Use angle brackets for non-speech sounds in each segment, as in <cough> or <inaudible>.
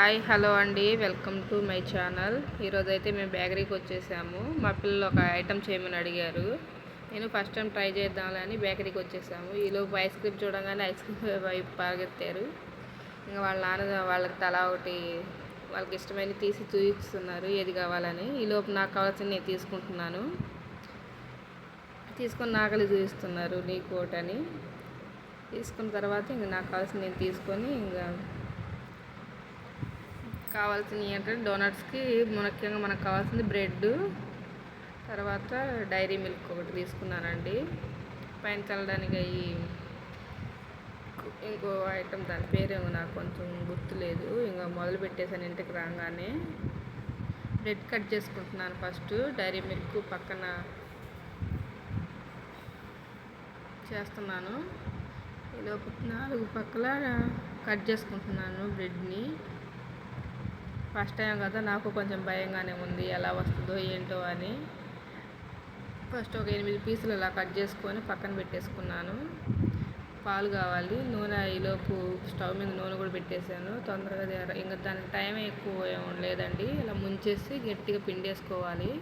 Hi hello అండి. Welcome to my channel. ఈరోజు అయితే మేము బేకరీకి వచ్చేసాము. మా పిల్లలు ఒక ఐటమ్ చేయమని అడిగారు. నేను ఫస్ట్ టైం ట్రై చేద్దామని బేకరీకి వచ్చేసాము. ఈలోపు ఐస్ క్రీమ్ చూడగానే ఐస్ క్రీమ్ <laughs> వైపు పాగెత్తారు ఇంకా వాళ్ళ నాన్న వాళ్ళకి తలా ఒకటి వాళ్ళకి ఇష్టమైన తీసి చూపిస్తున్నారు. ఏది కావాలని. ఈలోపు నాకు కావాల్సింది నేను తీసుకుంటున్నాను. తీసుకొని నాకలి చూపిస్తున్నారు నీకు ఒకటని. తీసుకున్న తర్వాత ఇంక నాకు కావాల్సింది నేను తీసుకొని ఇంకా కావాల్సినవి ఏంటంటే డోనట్స్కి ముఖ్యంగా మనకు కావాల్సింది బ్రెడ్ తర్వాత డైరీ మిల్క్ ఒకటి తీసుకున్నానండి. పైన చల్లడానికి అవి ఇంకో ఐటమ్ దాని పేరేమో నాకు కొంచెం గుర్తులేదు. ఇంకా మొదలు పెట్టేసాను ఇంటికి రాగానే. బ్రెడ్ కట్ చేసుకుంటున్నాను ఫస్ట్ డైరీ మిల్క్ పక్కన చేస్తున్నాను. ఈలోపు నాలుగు పక్కల కట్ చేసుకుంటున్నాను బ్రెడ్ని. ఫస్ట్ టైం కదా నాకు కొంచెం భయంగానే ఉంది. ఎలా వస్తుందో ఏంటో అని. ఫస్ట్ ఒక ఎనిమిది పీసులు అలా కట్ చేసుకొని పక్కన పెట్టేసుకున్నాను. పాలు కావాలి. నూనె ఈలోపు స్టవ్ మీద నూనె కూడా పెట్టేశాను. తొందరగా ఇంకా దానికి టైం ఎక్కువ లేదండి. ఇలా ముంచేసి గట్టిగా పిండేసుకోవాలి.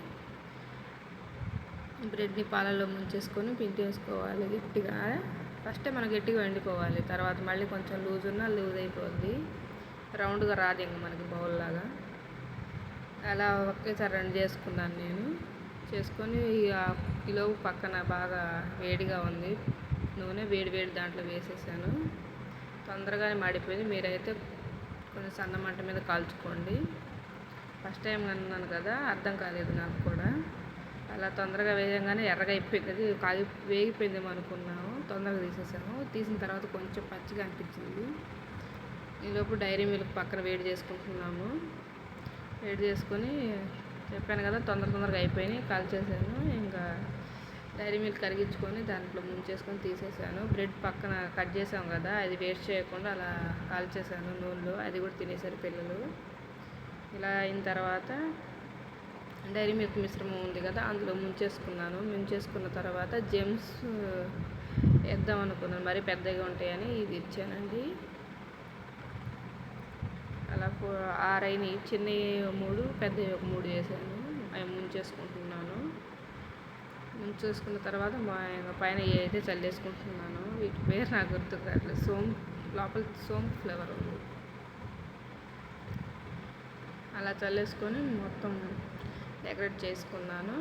బ్రెడ్ని పాలలో ముంచేసుకొని పిండేసుకోవాలి గట్టిగా. ఫస్టే మనం గట్టిగా వండుకోవాలి. తర్వాత మళ్ళీ కొంచెం లూజ్ ఉన్నా లూజ్ అయిపోద్ది. రౌండ్గా రాదు ఇంక మనకి బౌల్ లాగా. అలా ఒకేసారి రెండు చేసుకున్నాను నేను. చేసుకొని కిలో పక్కన బాగా వేడిగా ఉంది. నూనె వేడి వేడి దాంట్లో వేసేసాను. తొందరగానే మాడిపోయింది. మీరైతే కొంచెం సన్న మంట మీద కాల్చుకోండి. ఫస్ట్ టైం అన్నాను కదా అర్థం కాలేదు నాకు కూడా. అలా తొందరగా వేయగానే ఎర్రగా అయిపోయింది. కాగి వేగిపోయిందేమో అనుకున్నాము తొందరగా తీసేసాము తీసిన తర్వాత కొంచెం పచ్చిగా అనిపించింది. ఈలోపు డైరీ మిల్క్ పక్కన వేడి చేసుకుంటున్నాము. వేడి చేసుకొని చెప్పాను కదా తొందర తొందరగా అయిపోయినాయి కాల్ చేశాను ఇంకా డైరీ మిల్క్ కరిగించుకొని దాంట్లో ముంచేసుకొని తీసేసాను. బ్రెడ్ పక్కన కట్ చేసాం కదా అది వేస్ట్ చేయకుండా అలా కాల్ చేశాను నూనెలో. అది కూడా తినేసారు పిల్లలు. ఇలా అయిన తర్వాత డైరీ మిల్క్ మిశ్రమం ఉంది కదా అందులో ముంచేసుకున్నాను. ముంచేసుకున్న తర్వాత జెమ్స్ వేద్దాం అనుకున్నాను. మరీ పెద్దగా ఉంటాయని ఇది ఇచ్చానండి. ఆరైనవి చిన్నవి మూడు పెద్దవి ఒక మూడు వేసాను. అవి ముంచేసుకుంటున్నాను. ముంచేసుకున్న తర్వాత మా పైన అయితే చల్లేసుకుంటున్నాను వీటి పేరు నాకు గుర్తు కావట్లేదు సోమ్ లోపల సోమ్ ఫ్లేవర్ అలా చల్లేసుకొని మొత్తం డెకరేట్ చేసుకున్నాను.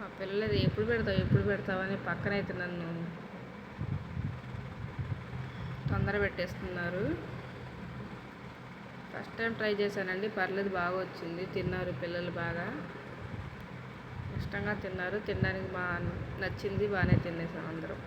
మా పిల్లలు ఎప్పుడు పెడతావు ఎప్పుడు పెడతావని పక్కనైతే నన్ను తొందర పెట్టేస్తున్నారు. ఫస్ట్ టైం ట్రై చేశానండి. పర్లేదు బాగా వచ్చింది. తిన్నారు పిల్లలు బాగా. ఇష్టంగా తిన్నారు. తినడానికి బాగా నచ్చింది. బాగానే తినేసాం అందరం.